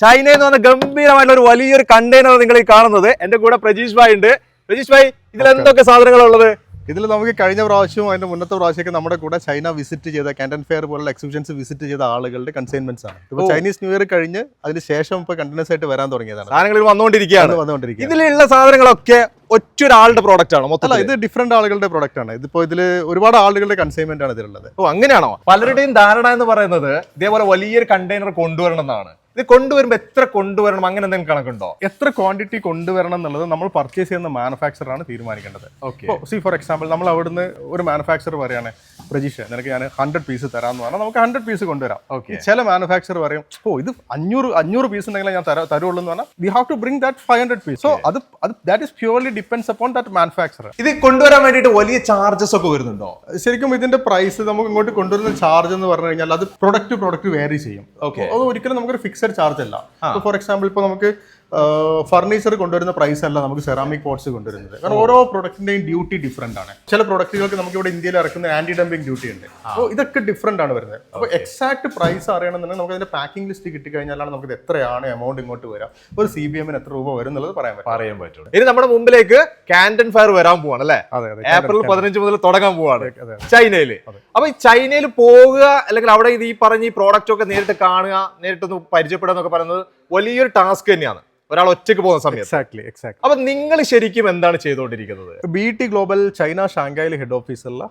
ചൈനയിൽ നിന്ന് വന്ന ഗംഭീരമായിട്ടുള്ള ഒരു വലിയൊരു കണ്ടെയ്നർ നിങ്ങൾ ഈ കാണുന്നത്. എന്റെ കൂടെ പ്രജീഷ് ഭായ് ഉണ്ട്. പ്രജീഷ് ഭായ് ഇതിൽ എന്തൊക്കെ സാധനങ്ങളുള്ളത് ഇതിൽ നമുക്ക് കഴിഞ്ഞ പ്രാവശ്യവും അതിന്റെ മുന്നത്തെ പ്രാവശ്യമൊക്കെ നമ്മുടെ കൂടെ ചൈന വിസിറ്റ് ചെയ്ത കാൻഡൻ ഫെയർ പോലുള്ള എക്സിബിഷൻസ് വിസിറ്റ് ചെയ്ത ആളുകളുടെ കൺസൈൻമെന്റ്സ് ആണ്. ഇപ്പൊ ചൈനീസ് ന്യൂ ഇയർ കഴിഞ്ഞ് അതിന് ശേഷം ഇപ്പൊ കണ്ടിന്യൂസ് ആയിട്ട് വരാൻ തുടങ്ങിയതാണ്. സാധനങ്ങൾ വന്നുകൊണ്ടിരിക്കുകയാണ്. വന്നുകൊണ്ടിരിക്കുക വന്നുകൊണ്ടിരിക്കുന്നത് ഇതിലുള്ള സാധനങ്ങളൊക്കെ ഒറ്റൊരാളുടെ പ്രോഡക്റ്റ് ആണ് അല്ല മൊത്തം ഇത് ഡിഫറെന്റ് ആളുകളുടെ പ്രോഡക്റ്റ് ആണ്. ഇതിപ്പോ ഇതിൽ ഒരുപാട് ആളുകളുടെ കൺസൈൻമെന്റ് ആണ് ഇതിലുള്ളത്. ഓ അങ്ങനെയാണോ? പലരുടെയും ധാരണ എന്ന് പറയുന്നത് ഇതേപോലെ വലിയൊരു കണ്ടെയ്നർ കൊണ്ടുവരണം എന്നാണ്. ഇത് കൊണ്ടുവരുമ്പോൾ എത്ര കൊണ്ടുവരണം? അങ്ങനെ എന്തെങ്കിലും കണക്കുണ്ടോ? എത്ര ക്വാണ്ടിറ്റി കൊണ്ടുവരണം എന്നുള്ളത് നമ്മൾ പർച്ചേസ് ചെയ്യുന്ന മാനുഫാക്ചറാണ് തീരുമാനിക്കേണ്ടത്. ഓക്കെ സി ഫോർ എക്സാമ്പിൾ നമ്മൾ അവിടുന്ന് ഒരു മാനുഫാക്ചർ പറയാണ് പ്രജീഷ് നിനക്ക് ഞാൻ ഹൺഡ്രഡ് പീസ് തരാമെന്ന് പറഞ്ഞാൽ നമുക്ക് ഹൺഡ്രഡ് പീസ് കൊണ്ടുവരാം. ഓക്കെ ചില മാനുഫാക്ചർ പറയും ഓ ഇത് അഞ്ഞൂറ് അഞ്ഞൂറ് പീസ് ഉണ്ടെങ്കിൽ ഞാൻ തരാ തരുള്ളൂ എന്ന് പറഞ്ഞാൽ we have to bring that five hundred piece so അത് അത് that is purely depends upon that manufacture ഇത് കൊണ്ടുവരാൻ വേണ്ടിയിട്ട് വലിയ ചാർജസ് ഒക്കെ വരുന്നുണ്ടോ? ശരിക്കും ഇതിന്റെ പ്രൈസ് നമുക്ക് ഇങ്ങോട്ട് കൊണ്ടുവരുന്ന ചാർജ് എന്ന് പറഞ്ഞു കഴിഞ്ഞാൽ അത് പ്രൊഡക്റ്റ് പ്രൊഡക്റ്റ് വേരി ചെയ്യും. ഓക്കെ അത് ഒരിക്കലും നമുക്കൊരു ഫിക്സഡ് ചാർജ് അല്ല. ഫോർ എക്സാമ്പിൾ ഇപ്പോൾ നമുക്ക് ഫർണിച്ചർ കൊണ്ടുവരുന്ന പ്രൈസ് അല്ല നമുക്ക് സെറാമിക് പോട്ട്സ് കൊണ്ടുവരുന്നത്. കാരണം ഓരോ പ്രൊഡക്റ്റിന്റെയും ഡ്യൂട്ടി ഡിഫറെന്റ് ആണ്. ചില പ്രൊഡക്റ്റുകൾക്ക് നമുക്ക് ഇവിടെ ഇന്ത്യയിൽ ഇറക്കുന്ന ആന്റി ഡംപിംഗ് ഡ്യൂട്ടി ഉണ്ട് അപ്പോൾ ഇതൊക്കെ ഡിഫറെന്റ് ആണ് വരുന്നത്. അപ്പോൾ എക്സാക്ട് പ്രൈസ് അറിയണമെന്നുണ്ടെങ്കിൽ നമുക്ക് അതിന്റെ പാക്കിംഗ് ലിസ്റ്റ് കിട്ടി കഴിഞ്ഞാലാണ് നമുക്ക് ഇത് എത്രയാണ് എമൗണ്ട് ഇങ്ങോട്ട് വരാം. ഒരു സി ബി എമ്മിന് എത്ര രൂപ വരും എന്നുള്ളത് പറയാൻ പറ്റും. പറയാൻ പറ്റും ഇനി നമ്മുടെ മുമ്പിലേക്ക് കാൻഡൻ ഫയർ വരാൻ പോവാണ് അല്ലേ? ഏപ്രിൽ പതിനഞ്ച് മുതൽ തുടങ്ങാൻ പോവാണ് ചൈനയിൽ. അപ്പൊ ഈ ചൈനയിൽ പോവുക അല്ലെങ്കിൽ അവിടെ ഇത് ഈ പറഞ്ഞ ഈ പ്രോഡക്റ്റ് ഒക്കെ നേരിട്ട് കാണുക നേരിട്ടൊന്ന് പരിചയപ്പെടുക എന്നൊക്കെ പറയുന്നത് വലിയൊരു ടാസ്ക് തന്നെയാണ്. ഒരാൾ ഒറ്റയ്ക്ക് പോകുന്ന സമയത്ത്. എക്സാക്ട്ലി എക്സാക്ട് അപ്പൊ നിങ്ങൾ ശരിക്കും എന്താണ് ചെയ്തുകൊണ്ടിരിക്കുന്നത്? ബി ടി ഗ്ലോബൽ ചൈന ഷാങ്കായിൽ ഹെഡ് ഓഫീസുള്ള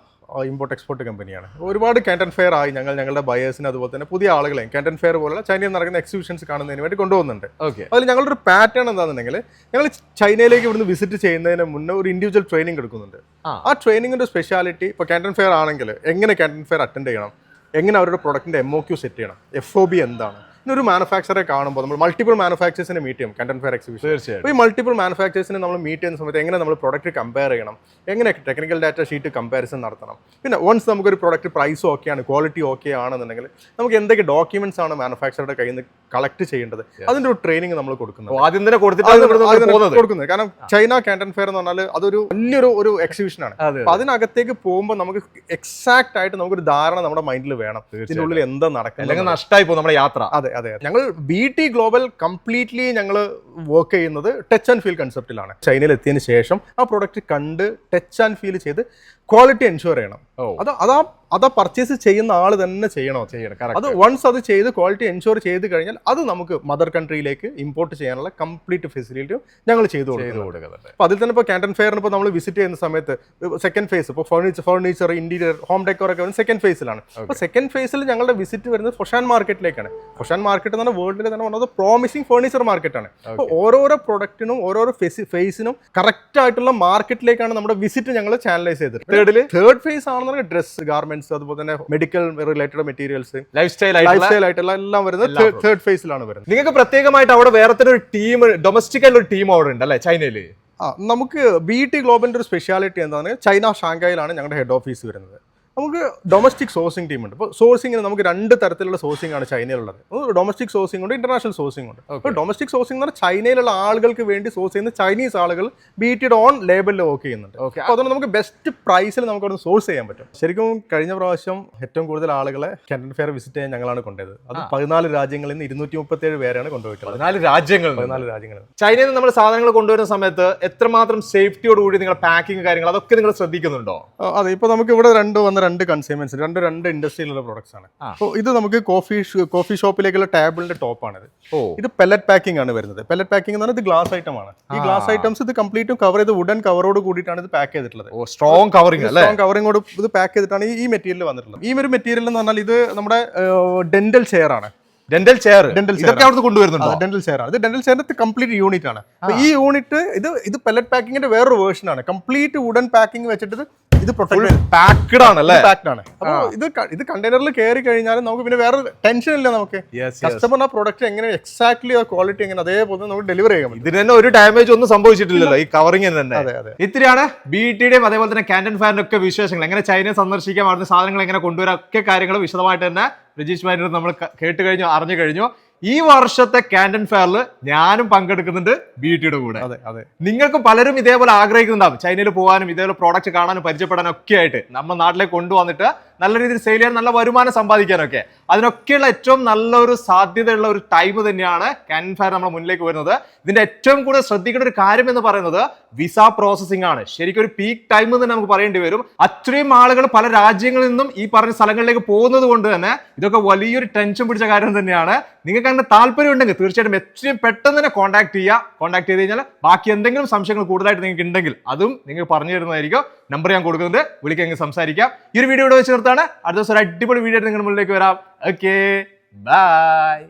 ഇമ്പോർട്ട് എക്സ്പോർട്ട് കമ്പനിയാണ് ഒരുപാട് കാന്റൻ ഫെയർ ആയി ഞങ്ങൾ ഞങ്ങളുടെ ബയേഴ്സിന് അതുപോലെ തന്നെ പുതിയ ആളുകളെയും കാന്റൻ ഫെയർ പോലുള്ള ചൈനയിൽ നടക്കുന്ന എക്സിബിഷൻസ് കാണുന്നതിന് വേണ്ടി കൊണ്ടുപോകുന്നുണ്ട്. ഓക്കെ അതിൽ ഞങ്ങളുടെ ഒരു പാറ്റേൺ എന്താണെന്നുണ്ടെങ്കിൽ ഞങ്ങൾ ചൈനയിലേക്ക് ഇവിടുന്ന് വിസിറ്റ് ചെയ്യുന്നതിന് മുന്നേ ഒരു ഇൻഡിവിജ്വൽ ട്രെയിനിങ് എടുക്കുന്നുണ്ട്. ആ. ട്രെയിനിങ്ങിന്റെ സ്പെഷ്യാലിറ്റി ഇപ്പോൾ കാന്റൻ ഫെയർ ആണെങ്കിൽ എങ്ങനെ കാന്റൻ ഫെയർ അറ്റൻഡ് ചെയ്യണം? എങ്ങനെ അവരുടെ പ്രൊഡക്റ്റിന്റെ എം ഒ ക്യു സെറ്റ് ചെയ്യണം? എഫ് ഒ ബി എന്താണ്? ഒരു മാനുഫാക്ചറെ കാണുമ്പോൾ നമ്മൾ മൾട്ടിപ്പിൾ മാനുഫാക്ചേഴ്സിനെ മീറ്റ് ചെയ്യും കണ്ടന്റ് ഫെയർ എക്സിബിഷൻ തീർച്ചയായിട്ടും. ഈ മൾട്ടിപ്പിൾ മാനുഫാക്ചേഴ്സിനെ നമ്മൾ മീറ്റ് ചെയ്യുന്ന സമയത്ത് എങ്ങനെ നമ്മൾ പ്രൊഡക്റ്റ് കമ്പയർ ചെയ്യണം? എങ്ങനെ ടെക്നിക്കൽ ഡാറ്റ ഷീറ്റ് കമ്പാരിസൺ നടത്തണം? പിന്നെ വൺസ് നമുക്കൊരു പ്രൊഡക്റ്റ് പ്രൈസ് ഓക്കെയാണ് ക്വാളിറ്റി ഓക്കെ ആണെന്നുണ്ടെങ്കിൽ നമുക്ക് എന്തൊക്കെ ഡോക്യുമെന്റ്സ് ആണ് മാനുഫാക്ചറുടെ കയ്യിൽ നിന്ന് കളക്ട് ചെയ്യേണ്ടത്. അതിന്റെ ഒരു ട്രെയിനിങ് നമ്മൾ കൊടുക്കുന്നത്. ആദ്യം തന്നെ ആദ്യം കൊടുക്കുന്നത്. കാരണം ചൈന കാൻഡൻ ഫെയർ എന്ന് പറഞ്ഞാൽ അതൊരു വലിയൊരു ഒരു എക്സിബിഷൻ ആണ്. അപ്പൊ അതിനകത്തേക്ക് പോകുമ്പോൾ നമുക്ക് എക്സാക്ട് ആയിട്ട് നമുക്കൊരു ധാരണ നമ്മുടെ മൈൻഡിൽ വേണം. ഇതിനുള്ളിൽ ഉള്ളിൽ എന്താ നടക്കുന്നത് അല്ലെങ്കിൽ നഷ്ടമായി പോകും നമ്മുടെ യാത്ര. അതെ അതെ. ഞങ്ങൾ ബി ടി ഗ്ലോബൽ കംപ്ലീറ്റ്ലി ഞങ്ങൾ വർക്ക് ചെയ്യുന്നത് ടച്ച് ആൻഡ് ഫീൽ കൺസെപ്റ്റിലാണ് ചൈനയിൽ എത്തിയതിനു ശേഷം ആ പ്രോഡക്റ്റ് കണ്ട് ടച്ച് ആൻഡ് ഫീൽ ചെയ്ത് ക്വാളിറ്റി എൻഷുർ ചെയ്യണം. അത് അതാ അതാ പർച്ചേസ് ചെയ്യുന്ന ആൾ തന്നെ ചെയ്യണോ? ചെയ്യണം. അത് വൺസ് അത് ചെയ്ത് ക്വാളിറ്റി എൻഷുർ ചെയ്ത് കഴിഞ്ഞാൽ അത് നമുക്ക് മദർ കൺട്രിയിലേക്ക് ഇമ്പോർട്ട് ചെയ്യാനുള്ള കംപ്ലീറ്റ് ഫെസിലിറ്റിയും ഞങ്ങൾ ചെയ്തു ചെയ്ത് കൊടുക്കും കൊടുക്കുന്നുണ്ട്. അപ്പോൾ അതിൽ തന്നെ ഇപ്പോൾ കാന്റൻ ഫെയറിന് ഇപ്പോൾ നമ്മൾ വിസിറ്റ് ചെയ്യുന്ന സമയത്ത് സെക്കൻഡ് ഫേസ് ഇപ്പോൾ furniture furniture interior home decor ഒക്കെ വരുന്നത് സെക്കൻഡ് ഫേസിലാണ് അപ്പോൾ സെക്കൻഡ് ഫേസിൽ ഞങ്ങളുടെ വിസിറ്റ് വരുന്നത് ഫൊഷാൻ മാർക്കറ്റിലേക്കാണ് ഫൊഷാൻ മാർക്കറ്റ് എന്ന് പറഞ്ഞാൽ വേൾഡിലെ തന്നെ one of the promising furniture മാർക്കറ്റാണ് അപ്പോൾ ഓരോരോ പ്രൊഡക്റ്റിനും ഓരോരോ ഫേസിനും കറക്റ്റ് ആയിട്ടുള്ള മാർക്കറ്റിലേക്കാണ് നമ്മുടെ വിസിറ്റ് ഞങ്ങൾ ചാനലൈസ് ചെയ്തത്. തേർഡിൽ തേർഡ് ഫേസ് ആണെന്നുണ്ടെങ്കിൽ ഡ്രസ് ഗാർമെന്റ്സ് അതുപോലെ തന്നെ medical related materials lifestyle lifestyle ആയിട്ടുള്ള എല്ലാം വരുന്നത് തേർഡ് ഫേസിലാണ് വരുന്നത്. നിങ്ങൾക്ക് പ്രത്യേകമായിട്ട് അവിടെ വേറെ തന്നെ ഒരു ടീം ഡൊമസ്റ്റിക് ആയിട്ടുള്ള ഒരു ടീം അവിടെ ഉണ്ട് അല്ലേ ചൈനയിൽ? ആ നമുക്ക് ബി ടി ഗ്ലോബലിന്റെ ഒരു സ്പെഷ്യാലിറ്റി എന്താണ് ചൈന ഷാങ്കായിലാണ് ഞങ്ങളുടെ ഹെഡ് ഓഫീസ് വരുന്നത്. നമുക്ക് ഡൊമസ്റ്റിക് സോഴ്സിംഗ് ടീം ഉണ്ട്. ഇപ്പോൾ സോഴ്സിങ്ങിന് നമുക്ക് രണ്ട് തരത്തിലുള്ള സോഴ്സിംഗ് ആണ് ചൈനയിലുള്ളത്. ഡൊമസ്റ്റിക് സോഴ്സിംഗ് ഉണ്ട് ഇന്റർനാഷണൽ സോഴ്സിംഗ് ഉണ്ട്. അപ്പോൾ ഡൊമസ്റ്റിക് സോഴ്സിംഗ് എന്ന് പറഞ്ഞാൽ ചൈനയിലുള്ള ആളുകൾക്ക് വേണ്ടി സോഴ്സ് ചെയ്യുന്ന ചൈനീസ് ആളുകൾ ബി ഓൺ ലേബലിൽ വർക്ക് ചെയ്യുന്നുണ്ട്. ഓക്കെ അപ്പോൾ അതുകൊണ്ട് നമുക്ക് ബെസ്റ്റ് പ്രൈസിൽ നമുക്ക് അവിടെ സോഴ്സ് ചെയ്യാൻ പറ്റും. ശരിക്കും കഴിഞ്ഞ പ്രാവശ്യം ഏറ്റവും കൂടുതൽ ആളുകളെ കെൻഡൻ ഫെയർ വിസിറ്റ് ചെയ്യാൻ ഞങ്ങളാണ് കൊണ്ടുപോയത്. അത് പതിനാല് രാജ്യങ്ങളിൽ നിന്ന് ഇരുന്നൂറ്റി മുപ്പത്തേഴ് പേരാണ് കൊണ്ടുപോയിട്ടുള്ളത്. പതിനാല് രാജ്യങ്ങൾ പതിനാല് രാജ്യങ്ങളിൽ ചൈനയിൽ നിന്ന് നമ്മൾ സാധനങ്ങൾ കൊണ്ടുവരുന്ന സമയത്ത് എത്രമാത്രം സേഫ്റ്റിയോടുകൂടി നിങ്ങൾ പാക്കിംഗ് കാര്യങ്ങൾ അതൊക്കെ നിങ്ങൾ ശ്രദ്ധിക്കുന്നുണ്ടോ? അതെ. ഇപ്പൊ നമുക്ക് ഇവിടെ രണ്ട് വന്ന രണ്ട് കൺസ്യൂമേഴ്സ് രണ്ട് രണ്ട് ഇൻഡസ്ട്രിയിലുള്ള പ്രോഡക്ട്സ് ആണ്. അപ്പോൾ ഇത് നമുക്ക് കോഫി കോഫി ഷോപ്പിലേക്കുള്ള ടേബിളിന്റെ ടോപ്പാണിത് ഇത്. പെല്ലറ്റ് പാക്കിംഗ് ആണ് വരുന്നത്. പെല്ലറ്റ് പാക്കിംഗ് എന്ന് പറഞ്ഞാൽ ഇത് ഗ്ലാസ് ഐറ്റം ആണ്. ഈ ഗ്ലാസ് ഐറ്റംസ് ഇത് കംപ്ലീറ്റും കവർ ചെയ്ത് വുഡൻ കവറോട് കൂടിയിട്ടാണ് ഇത് പാക്ക് ചെയ്തിട്ടുള്ളത്. ഓ സ്ട്രോങ് കവറിംഗ് അല്ലേ? കവറിങ്ങോട് ഇത് പാക്ക് ചെയ്തിട്ടാണ് ഈ- മെറ്റീരിയൽ വന്നിട്ടുള്ളത്. ഈ ഒരു മെറ്റീരിയൽ എന്ന് പറഞ്ഞാൽ ഇത് നമ്മുടെ ഡെന്റൽ ചെയർ ആണ്. ഡെന്റൽ ചെയർ ഡെന്റൽ ഇതൊക്കെ അവിടുന്ന് കൊണ്ടുവരുന്നുണ്ട്? ഡെന്റൽ ചെയർ ആണ്. ഇത് ഡെന്റൽ ചെയറിന്റെ കംപ്ലീറ്റ് യൂണിറ്റ് ആണ്. ഈ യൂണിറ്റ് ഇത് ഇത് പെല്ലറ്റ് പാക്കിങ്ങിന്റെ വേറൊരു വേർഷൻ ആണ്. കംപ്ലീറ്റ് വുഡൻ പാക്കിംഗ് വെച്ചിട്ട് ഇത് പാക്ക്ഡ് ആണ് അല്ലേ? പാക്ഡ് ആണ്. അപ്പോൾ ഇത് ഇത് കണ്ടെയ്നറിൽ കയറി കഴിഞ്ഞാൽ നമുക്ക് പിന്നെ വേറെ ടെൻഷൻ ഇല്ല നമുക്ക്. കസ്റ്റമർ ആ പ്രൊഡക്റ്റ് എങ്ങനെ എക്സാക്ട്ലി ആ ക്വാളിറ്റി എങ്ങനെ അതേപോലെ നമുക്ക് ഡെലിവറി ചെയ്യാൻ പറ്റും. ഇതിന് തന്നെ ഒരു ഡാമേജ് ഒന്നും സംഭവിച്ചിട്ടില്ലല്ലോ ഈ കവറിംഗ് തന്നെ. അതെ അതെ. ഇത്തിരിയാണ് ബി ടിയുടെയും അതേപോലെ തന്നെ കാൻഡൻ ഫാനിന്റെ ഒക്കെ വിശേഷങ്ങൾ. എങ്ങനെ ചൈനയെ സന്ദർശിക്കാൻ അവിടുത്തെ സാധനങ്ങൾ എങ്ങനെ കൊണ്ടുവരാം ഒക്കെ കാര്യങ്ങൾ വിശദമായിട്ട് തന്നെ രജീഷ് മാനോട് നമ്മൾ കേട്ട് കഴിഞ്ഞു അറിഞ്ഞു കഴിഞ്ഞു. ഈ വർഷത്തെ കാൻഡൻ ഫെയറിൽ ഞാനും പങ്കെടുക്കുന്നുണ്ട് ബിയുടെ കൂടെ. അതെ അതെ. നിങ്ങൾക്ക് പലരും ഇതേപോലെ ആഗ്രഹിക്കുന്നുണ്ടാവും. ചൈനയിൽ പോകാനും ഇതേപോലെ പ്രോഡക്റ്റ് കാണാനും പരിചയപ്പെടാനും ഒക്കെ ആയിട്ട് നമ്മൾ നാട്ടിലേക്ക് കൊണ്ടുവന്നിട്ട് നല്ല രീതിയിൽ സെയിൽ ചെയ്യാൻ നല്ല വരുമാനം സമ്പാദിക്കാനൊക്കെ. അതിനൊക്കെയുള്ള ഏറ്റവും നല്ലൊരു സാധ്യതയുള്ള ഒരു ടൈം തന്നെയാണ് കാൻഡൻ ഫെയർ നമ്മുടെ മുന്നിലേക്ക് വരുന്നത്. ഇതിന്റെ ഏറ്റവും കൂടുതൽ ശ്രദ്ധിക്കേണ്ട ഒരു കാര്യം എന്ന് പറയുന്നത് വിസ പ്രോസസ്സിംഗ് ആണ്. ശരിക്കും ഒരു പീക്ക് ടൈം എന്ന് നമുക്ക് പറയേണ്ടി വരും. അത്രയും ആളുകൾ പല രാജ്യങ്ങളിൽ നിന്നും ഈ പറഞ്ഞ സ്ഥലങ്ങളിലേക്ക് പോകുന്നത് കൊണ്ട് തന്നെ ഇതൊക്കെ വലിയൊരു ടെൻഷൻ പിടിച്ച കാര്യം തന്നെയാണ്. നിങ്ങൾക്ക് അങ്ങനെ താല്പര്യം ഉണ്ടെങ്കിൽ തീർച്ചയായിട്ടും എത്രയും പെട്ടെന്ന് തന്നെ കോൺടാക്ട് ചെയ്യുക. കോൺടാക്ട് ചെയ്ത് കഴിഞ്ഞാൽ ബാക്കി എന്തെങ്കിലും സംശയങ്ങൾ കൂടുതലായിട്ട് നിങ്ങൾക്ക് ഉണ്ടെങ്കിൽ അതും നിങ്ങൾ പറഞ്ഞു തരുന്നതായിരിക്കും. നമ്പർ ഞാൻ കൊടുക്കുന്നത് വിളിക്കെങ്കിൽ സംസാരിക്കാം. ഈ ഒരു വീഡിയോ ഇവിടെ വെച്ച് നിർത്താണ്. അടുത്ത ദിവസം ഒരു അടിപൊളി വീഡിയോ നിങ്ങളുടെ മുന്നിലേക്ക് വരാം. Okay bye